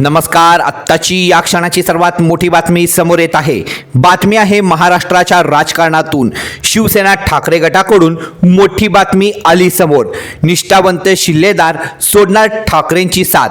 नमस्कार. आत्ताची या क्षणाची सर्वात मोठी बातमी समोर येत आहे. बातमी आहे महाराष्ट्राच्या राजकारणातून. शिवसेना ठाकरे गटाकडून मोठी बातमी आली समोर. निष्ठावंत शिल्लेदार सोडणार ठाकरेंची साथ.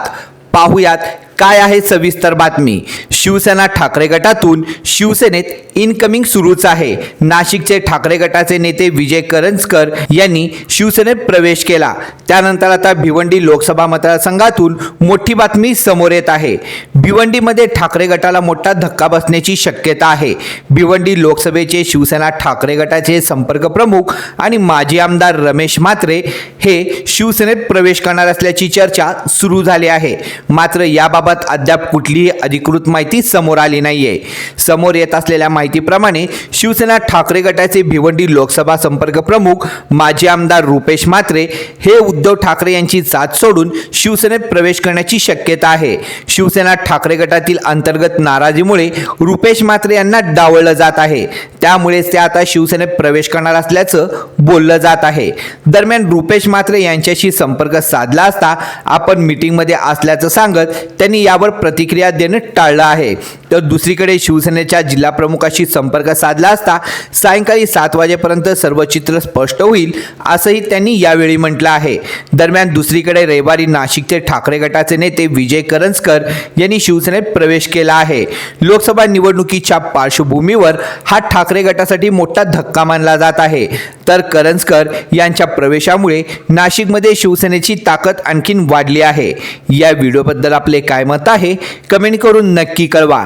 पाहुयात काय आहे सविस्तर बातमी? शिवसेना ठाकरे गटातून शिवसेनेत इनकमिंग सुरूच आहे. नाशिकचे ठाकरे गटाचे नेते विजय करंजकर यांनी शिवसेनेत प्रवेश केला. त्यानंतर आता भिवंडी लोकसभा मतदारसंघातून मोठी बातमी समोर येत आहे. भिवंडीमध्ये ठाकरे गटाला मोठा धक्का बसण्याची शक्यता आहे. भिवंडी लोकसभेचे शिवसेना ठाकरे गटाचे संपर्क प्रमुख आणि माजी आमदार रमेश म्हात्रे हे शिवसेनेत प्रवेश करणार असल्याची चर्चा सुरू झाली आहे. मात्र याबाबत अद्याप कुठलीही अधिकृत माहिती समोर आली नाहीये. समोर येत असलेल्या माहितीप्रमाणे शिवसेना ठाकरे गटाचे भिवंडी लोकसभा संपर्क प्रमुख माजी आमदार रुपेश म्हात्रे हे उद्धव ठाकरे यांची जात सोडून शिवसेनेत प्रवेश करण्याची शक्यता आहे. शिवसेना ठाकरे गटातील अंतर्गत नाराजीमुळे रुपेश म्हात्रे यांना डावळलं जात आहे. त्यामुळेच ते आता शिवसेनेत प्रवेश करणार असल्याचं बोललं जात आहे. दरम्यान रुपेश म्हात्रे यांच्याशी संपर्क साधला असता आपण मीटिंगमध्ये असल्याचं सांगत त्यांनी यावर प्रतिक्रिया देणं टाळलं आहे. तर दुसरीकडे शिवसेनेच्या जिल्हाप्रमुखाशी संपर्क साधला असता सायंकाळी सात वाजेपर्यंत सर्व चित्र स्पष्ट होईल असंही त्यांनी यावेळी म्हटलं आहे. दरम्यान दुसरीकडे रविवारी नाशिकचे ठाकरे गटाचे नेते विजय करंजकर यांनी शिवसेनेत प्रवेश केला आहे. लोकसभा निवडणुकीच्या पार्श्वभूमीवर हा ठाकरे गटासाठी मोठा धक्का मानला जात आहे. तर करंजकर यांच्या प्रवेशामुळे नाशिकमध्ये शिवसेनेची ताकद आणखीन वाढली आहे. या व्हिडिओबद्दल आपले काय मत आहे कमेंट करून नक्की कळवा.